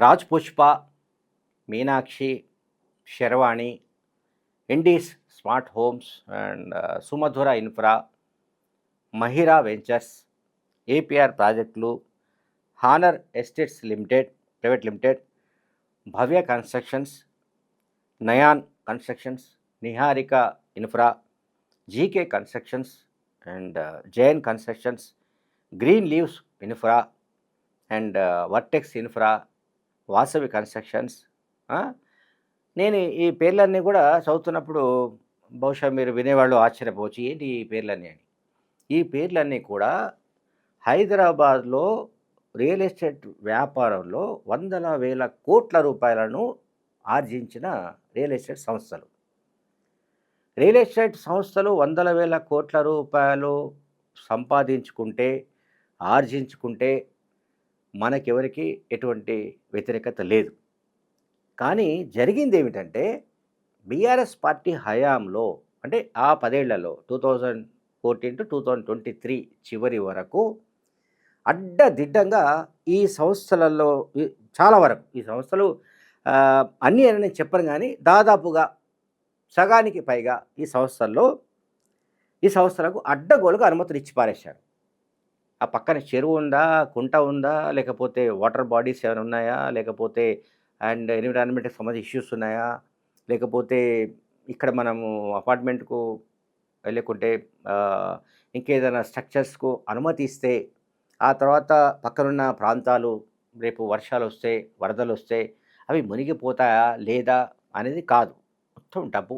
Raj Pushpa Meenakshi Sharvani Indis Smart Homes and Sumadhura Infra Mahira Ventures APR ప్రాజెక్టులు Honer Estates Limited private limited Bhavya Constructions Nayan Constructions Niharika Infra G K Constructions and Jain Constructions Green Leaves Infra and Vertex Infra Vasavi Constructions నేను ఈ పేర్లన్నీ కూడా చదువుతున్నప్పుడు బహుశా మీరు వినేవాళ్ళు ఆశ్చర్యపోవచ్చు ఏంటి ఈ పేర్లన్నీ అని. ఈ పేర్లన్నీ కూడా హైదరాబాద్లో రియల్ ఎస్టేట్ వ్యాపారంలో వందల వేల కోట్ల రూపాయలను ఆర్జించిన రియల్ ఎస్టేట్ సంస్థలు. రియల్ ఎస్టేట్ సంస్థలు వందల వేల కోట్ల రూపాయలు సంపాదించుకుంటే ఆర్జించుకుంటే మనకెవరికి ఎటువంటి వ్యతిరేకత లేదు. కానీ జరిగింది ఏమిటంటే బీఆర్ఎస్ పార్టీ హయాంలో అంటే ఆ పదేళ్ళలో two thousand fourteen to two thousand twenty three చివరి వరకు అడ్డదిడ్డంగా ఈ సంస్థలలో చాలా వరకు ఈ సంస్థలు అన్నీ అని నేను చెప్పను కానీ దాదాపుగా సగానికి పైగా ఈ సంస్థల్లో ఈ సంస్థలకు అడ్డగోలుగా అనుమతులు ఇచ్చి పారేశారు ఆ పక్కన చెరువు ఉందా? కుంట ఉందా? లేకపోతే వాటర్ బాడీస్ ఏమైనా ఉన్నాయా? లేకపోతే అండ్ ఎన్విరాన్మెంట్కి సంబంధించి ఇష్యూస్ ఉన్నాయా? లేకపోతే ఇక్కడ మనము అపార్ట్మెంట్కు లేకుంటే ఇంకేదైనా స్ట్రక్చర్స్కు అనుమతి ఇస్తే ఆ తర్వాత పక్కనున్న ప్రాంతాలు రేపు వర్షాలు వస్తే వరదలు వస్తే అవి మునిగిపోతాయా? లేదా? అనేది కాదు. మొత్తం డబ్బు.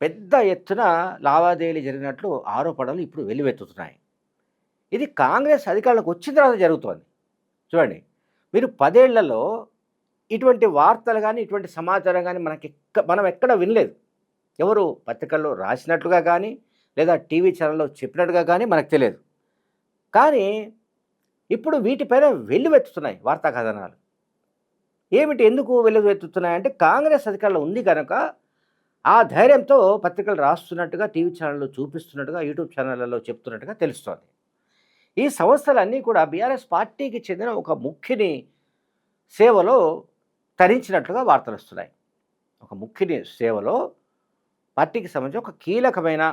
పెద్ద ఎత్తున లావాదేవీలు జరిగినట్లు ఆరోపణలు ఇప్పుడు వెల్లువెత్తుతున్నాయి. ఇది కాంగ్రెస్ అధికారులకు వచ్చిన తర్వాత జరుగుతోంది. చూడండి మీరు పదేళ్ళలో ఇటువంటి వార్తలు కానీ ఇటువంటి సమాచారం కానీ మనకి మనం ఎక్కడ వినలేదు. ఎవరు పత్రికల్లో రాసినట్లుగా కానీ లేదా టీవీ ఛానల్లో చెప్పినట్టుగా కానీ మనకు తెలియదు. కానీ ఇప్పుడు వీటిపైన వెల్లువెత్తుతున్నాయి వార్తా కథనాలు. ఏమిటి ఎందుకు వెల్లువెత్తుతున్నాయంటే కాంగ్రెస్ అధికారంలో ఉంది కనుక ఆ ధైర్యంతో పత్రికలు రాస్తున్నట్టుగా టీవీ ఛానళ్ళు చూపిస్తున్నట్టుగా యూట్యూబ్ ఛానళ్ళలో చెప్తున్నట్టుగా తెలుస్తోంది. ఈ సంస్థలన్నీ కూడా బీఆర్ఎస్ పార్టీకి చెందిన ఒక ముఖ్యని సేవలో తరించినట్లుగా వార్తలు వస్తున్నాయి. ఒక ముఖ్యుని సేవలో పార్టీకి సంబంధించి ఒక కీలకమైన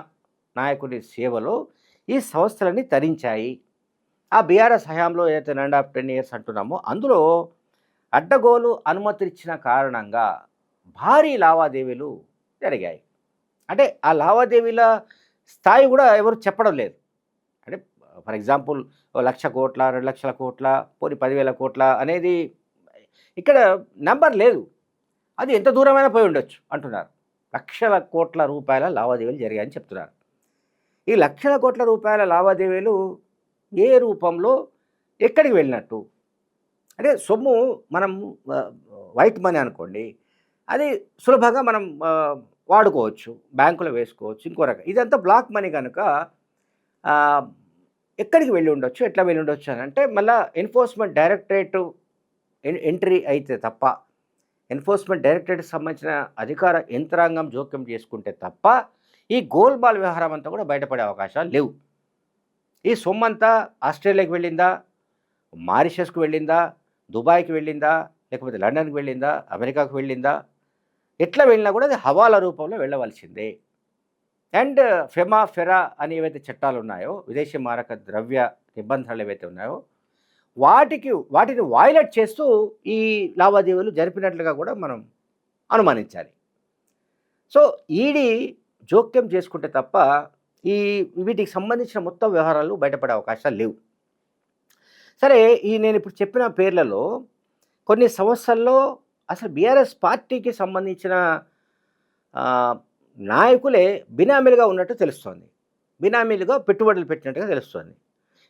నాయకుడి సేవలో ఈ సంస్థలన్నీ తరించాయి. ఆ బీఆర్ఎస్ హయాంలో ఏదైతే నైన్ ఆఫ్ టెన్ ఇయర్స్ అంటున్నామో అందులో అడ్డగోలు అనుమతిచ్చిన ఇచ్చిన కారణంగా భారీ లావాదేవీలు జరిగాయి. అంటే ఆ లావాదేవీల స్థాయి కూడా ఎవరు చెప్పడం లేదు. ఫర్ ఎగ్జాంపుల్ లక్ష కోట్ల రెండు లక్షల కోట్ల పోనీ పదివేల కోట్ల అనేది ఇక్కడ నెంబర్ లేదు. అది ఎంత దూరమైనా పోయి ఉండొచ్చు అంటున్నారు. లక్షల కోట్ల రూపాయల లావాదేవీలు జరిగాయని చెప్తున్నారు. ఈ లక్షల కోట్ల రూపాయల లావాదేవీలు ఏ రూపంలో ఎక్కడికి వెళ్ళినట్టు? అదే సొమ్ము మనం వైట్ మనీ అనుకోండి అది సులభంగా మనం వాడుకోవచ్చు బ్యాంకులో వేసుకోవచ్చు ఇంకో రకం. ఇదంతా బ్లాక్ మనీ కనుక ఎక్కడికి వెళ్ళి ఉండొచ్చు? ఎట్లా వెళ్ళి ఉండొచ్చు అని అంటే మళ్ళీ ఎన్ఫోర్స్మెంట్ డైరెక్టరేట్ ఎంట్రీ అయితే తప్ప ఎన్ఫోర్స్మెంట్ డైరెక్టరేట్కి సంబంధించిన అధికార యంత్రాంగం జోక్యం చేసుకుంటే తప్ప ఈ గోల్బాల్ వ్యవహారం అంతా కూడా బయటపడే అవకాశాలు లేవు. ఈ సొమ్మంతా ఆస్ట్రేలియాకి వెళ్ళిందా? మారిషస్కు వెళ్ళిందా? దుబాయ్కి వెళ్ళిందా? లేకపోతే లండన్కి వెళ్ళిందా? అమెరికాకు వెళ్ళిందా? ఎట్లా వెళ్ళినా కూడా అది హవాలా రూపంలో వెళ్ళవలసిందే. అండ్ ఫెమా ఫెరా అని ఏవైతే చట్టాలు ఉన్నాయో విదేశీ మారక ద్రవ్య నిబంధనలు ఏవైతే ఉన్నాయో వాటికి వాటిని వాయిలెట్ చేస్తూ ఈ లావాదేవీలు జరిపినట్లుగా కూడా మనం అనుమానించాలి. సో ఈడీ జోక్యం చేసుకుంటే తప్ప ఈ వీటికి సంబంధించిన మొత్తం వ్యవహారాలు బయటపడే అవకాశాలు లేవు. సరే ఈ నేను ఇప్పుడు చెప్పిన పేర్లలో కొన్ని సంవత్సరాల్లో అసలు బీఆర్ఎస్ పార్టీకి సంబంధించిన నాయకులే బినామీలుగా ఉన్నట్టు తెలుస్తోంది. బినామీలుగా పెట్టుబడులు పెట్టినట్టుగా తెలుస్తోంది.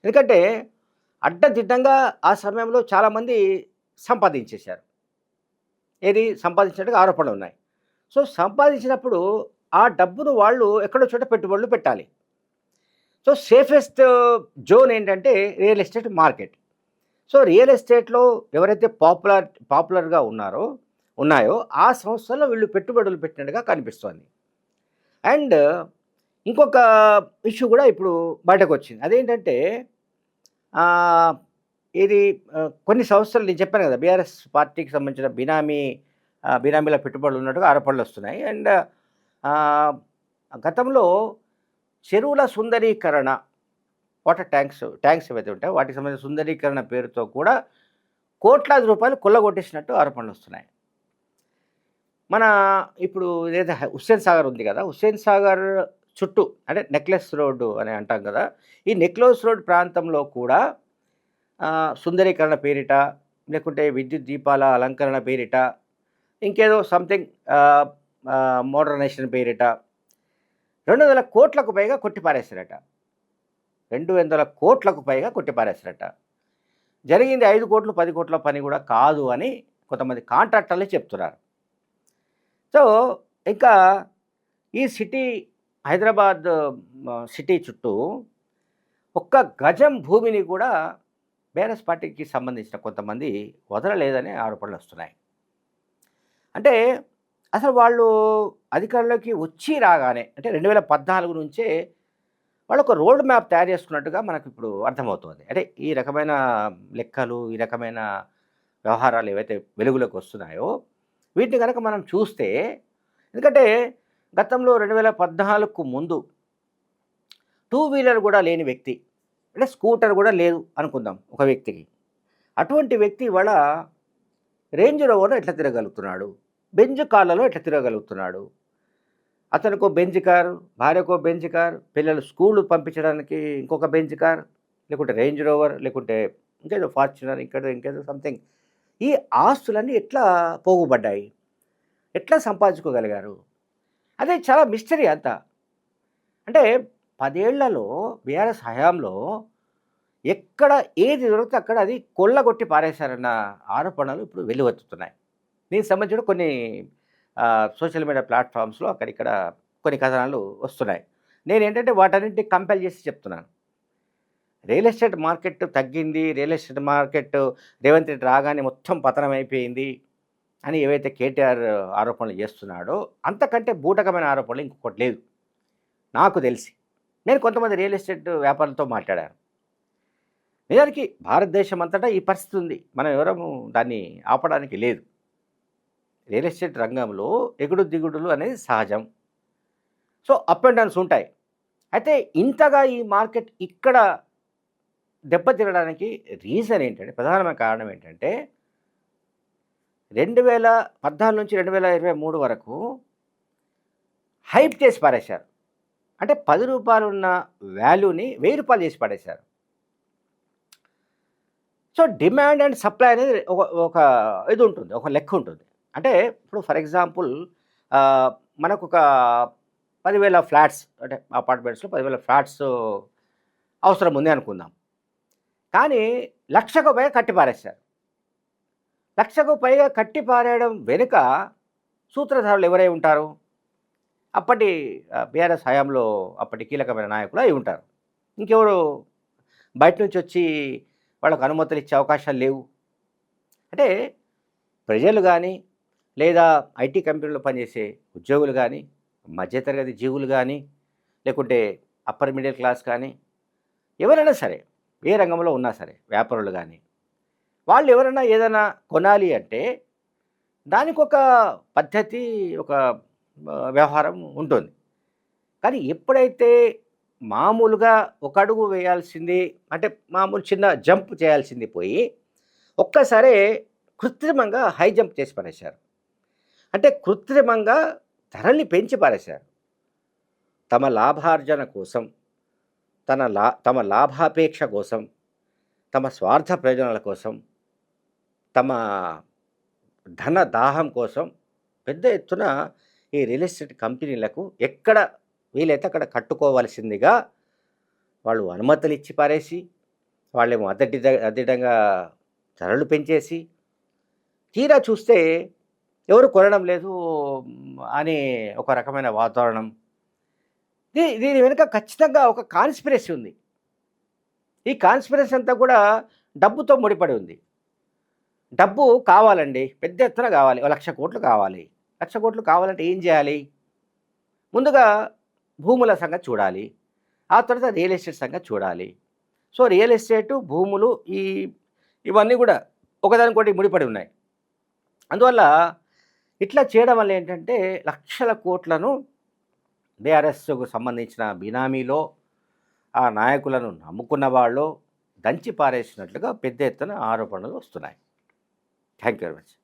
ఎందుకంటే అడ్డదిడ్డంగా ఆ సమయంలో చాలామంది సంపాదించేశారు. ఏది? సంపాదించినట్టుగా ఆరోపణలు ఉన్నాయి. సో సంపాదించినప్పుడు ఆ డబ్బును వాళ్ళు ఎక్కడో చోట పెట్టుబడులు పెట్టాలి. సో సేఫెస్ట్ జోన్ ఏంటంటే real estate market. So real ఎస్టేట్లో ఎవరైతే పాపులర్ పాపులర్గా ఉన్నారో ఉన్నాయో ఆ సంస్థల్లో వీళ్ళు పెట్టుబడులు పెట్టినట్టుగా కనిపిస్తోంది. అండ్ ఇంకొక ఇష్యూ కూడా ఇప్పుడు బయటకు వచ్చింది అదేంటంటే ఇది కొన్ని సంవత్సరాలు నేను చెప్పాను కదా బీఆర్ఎస్ పార్టీకి సంబంధించిన బినామీ బినామీల పెట్టుబడులు ఉన్నట్టుగా ఆరోపణలు వస్తున్నాయి. అండ్ గతంలో చెరువుల సుందరీకరణ వాటర్ ట్యాంక్స్ ట్యాంక్స్ ఏవైతే ఉంటాయో వాటికి సంబంధించిన సుందరీకరణ పేరుతో కూడా కోట్లాది రూపాయలు కొల్లగొట్టేసినట్టు ఆరోపణలు వస్తున్నాయి. మన ఇప్పుడు ఏదైతే హుస్సేన్ సాగర్ ఉంది కదా హుస్సేన్ సాగర్ చుట్టూ అంటే నెక్లెస్ రోడ్డు అని అంటాం కదా ఈ నెక్లెస్ రోడ్ ప్రాంతంలో కూడా సుందరీకరణ పేరిట లేకుంటే విద్యుత్ దీపాల అలంకరణ పేరిట ఇంకేదో సంథింగ్ మోడర్నైజేషన్ పేరిట రెండు వందల కోట్లకు పైగా కొట్టిపారేశారట. రెండు వందల కోట్లకు పైగా కొట్టిపారేశారట. జరిగింది ఐదు కోట్లు పది కోట్ల పని కూడా కాదు అని కొంతమంది కాంట్రాక్టర్లే చెప్తున్నారు. సో ఇంకా ఈ సిటీ హైదరాబాద్ సిటీ చుట్టూ ఒక్క గజం భూమిని కూడా బీఆర్ఎస్ పార్టీకి సంబంధించిన కొంతమంది వదలలేదనే ఆరోపణలు వస్తున్నాయి. అంటే అసలు వాళ్ళు అధికారంలోకి వచ్చి రాగానే అంటే రెండు వేల పద్నాలుగు నుంచే వాళ్ళు ఒక రోడ్ మ్యాప్ తయారు చేసుకున్నట్టుగా మనకు ఇప్పుడు అర్థమవుతుంది. అంటే ఈ రకమైన లెక్కలు ఈ రకమైన వ్యవహారాలు ఏవైతే వెలుగులోకి వస్తున్నాయో వీటిని కనుక మనం చూస్తే ఎందుకంటే గతంలో రెండు వేల పద్నాలుగుకు ముందు టూ వీలర్ కూడా లేని వ్యక్తి అంటే స్కూటర్ కూడా లేదు అనుకుందాం ఒక వ్యక్తికి. అటువంటి వ్యక్తి ఇవాళ రేంజ్ రోవర్లో ఎట్లా తిరగలుగుతున్నాడు? బెంజ్ కార్లలో ఎట్లా తిరగలుగుతున్నాడు? అతనికో బెంజ్ కార్ భార్యకో బెంజ్ కార్ పిల్లలు స్కూల్ పంపించడానికి ఇంకొక బెంజ్ కార్ లేకుంటే రేంజ్ రోవర్ లేకుంటే ఇంకేదో ఫార్చునర్ ఇంకేదో ఇంకేదో సంథింగ్. ఈ ఆస్తులన్నీ ఎట్లా పోగుపడ్డాయి? ఎట్లా సంపాదించుకోగలిగారు? అదే చాలా మిస్టరీ అంతా. అంటే పదేళ్ళలో బీఆర్ఎస్ హయాంలో ఎక్కడ ఏది దొరికితే అక్కడ అది కొల్లగొట్టి పారేశారన్న ఆరోపణలు ఇప్పుడు వెలువెత్తుతున్నాయి దీనికి సంబంధించిన కొన్ని సోషల్ మీడియా ప్లాట్ఫామ్స్లో అక్కడిక్కడ కొన్ని కథనాలు వస్తున్నాయి. నేను ఏంటంటే వాటన్నింటినీ కంపేర్ చేసి చెప్తున్నాను. రియల్ ఎస్టేట్ మార్కెట్ తగ్గింది real estate market Revanth Reddy రాగానే మొత్తం పతనం అయిపోయింది అని ఏవైతే కేటీఆర్ ఆరోపణలు చేస్తున్నాడో అంతకంటే బూటకమైన ఆరోపణలు ఇంకొకటి లేదు. నాకు తెలిసి. నేను కొంతమంది రియల్ ఎస్టేట్ వ్యాపారులతో మాట్లాడాను. నిజానికి భారతదేశం అంతటా ఈ పరిస్థితి ఉంది. మనం ఎవరము దాన్ని ఆపడానికి లేదు. రియల్ ఎస్టేట్ రంగంలో ఎగుడు దిగుడులు అనేది సహజం. సో అప్ అండ్ డౌన్స్ ఉంటాయి. అయితే ఇంతగా ఈ మార్కెట్ ఇక్కడ దెబ్బతినడానికి రీజన్ ఏంటంటే ప్రధానమైన కారణం ఏంటంటే రెండు వేల పద్నాలుగు నుంచి రెండు వేల ఇరవై మూడు వరకు హైప్ చేసి పారేశారు. అంటే పది రూపాయలు ఉన్న వాల్యూని వెయ్యి రూపాయలు చేసి పడేశారు సో డిమాండ్ అండ్ సప్లై అనేది ఒక ఒక ఇది ఉంటుంది ఒక లెక్క ఉంటుంది. అంటే ఇప్పుడు ఫర్ ఎగ్జాంపుల్ మనకు ఒక పదివేల ఫ్లాట్స్ అంటే అపార్ట్మెంట్స్లో పదివేల ఫ్లాట్స్ అవసరం ఉంది అనుకుందాం. కానీ లక్షకు పైగా కట్టిపారేశారు. లక్షకు పైగా కట్టిపారేయడం వెనుక సూత్రధారులు ఎవరై ఉంటారు? అప్పటి బీఆర్ఎస్ హయాంలో అప్పటి కీలకమైన నాయకులు అయి ఉంటారు. ఇంకెవరు? బయట నుంచి వచ్చి వాళ్ళకు అనుమతులు ఇచ్చే అవకాశాలు లేవు. అంటే ప్రజలు కానీ లేదా ఐటీ కంపెనీలో పనిచేసే ఉద్యోగులు కానీ మధ్యతరగతి జీవులు కానీ లేకుంటే అప్పర్ మిడిల్ క్లాస్ కానీ ఎవరైనా సరే ఏ రంగంలో ఉన్నా సరే వ్యాపారులు కానీ వాళ్ళు ఎవరైనా ఏదైనా కొనాలి అంటే దానికి ఒక పద్ధతి ఒక వ్యవహారం ఉంటుంది. కానీ ఎప్పుడైతే మామూలుగా ఒక అడుగు వేయాల్సింది అంటే మామూలు చిన్న జంప్ చేయాల్సింది పోయి ఒక్కసారే కృత్రిమంగా హై జంప్ చేసి పడేశారు అంటే కృత్రిమంగా ధరల్ని పెంచి పారేశారు. తమ లాభార్జన కోసం తన లా తమ లాభాపేక్ష కోసం తమ స్వార్థ ప్రయోజనాల కోసం తమ ధన దాహం కోసం పెద్ద ఎత్తున ఈ రియల్ ఎస్టేట్ కంపెనీలకు ఎక్కడ వీలైతే అక్కడ కట్టుకోవాల్సిందిగా వాళ్ళు అనుమతులు ఇచ్చి పారేసి వాళ్ళేమో అద్దటి అద్దెటంగా ధరలు పెంచేసి తీరా చూస్తే ఎవరు కొనడం లేదు అనే ఒక రకమైన వాతావరణం దీని వెనుక ఖచ్చితంగా ఒక కాన్స్పిరసీ ఉంది. ఈ కాన్స్పిరసీ అంతా కూడా డబ్బుతో ముడిపడి ఉంది. డబ్బు కావాలండి పెద్ద ఎత్తున కావాలి లక్ష కోట్లు కావాలి. లక్ష కోట్లు కావాలంటే ఏం చేయాలి? ముందుగా భూముల సంగతి చూడాలి. ఆ తర్వాత రియల్ ఎస్టేట్ సంగతి చూడాలి. సో రియల్ ఎస్టేటు భూములు ఈ ఇవన్నీ కూడా ఒకదానికొకటి ముడిపడి ఉన్నాయి. అందువల్ల ఇట్లా చేయడం వల్ల ఏంటంటే లక్షల కోట్లను బీఆర్ఎస్కు సంబంధించిన బినామీలో ఆ నాయకులను నమ్ముకున్న వాళ్ళు దంచి పారేసినట్లుగా పెద్ద ఎత్తున ఆరోపణలు వస్తున్నాయి. Thank you very much.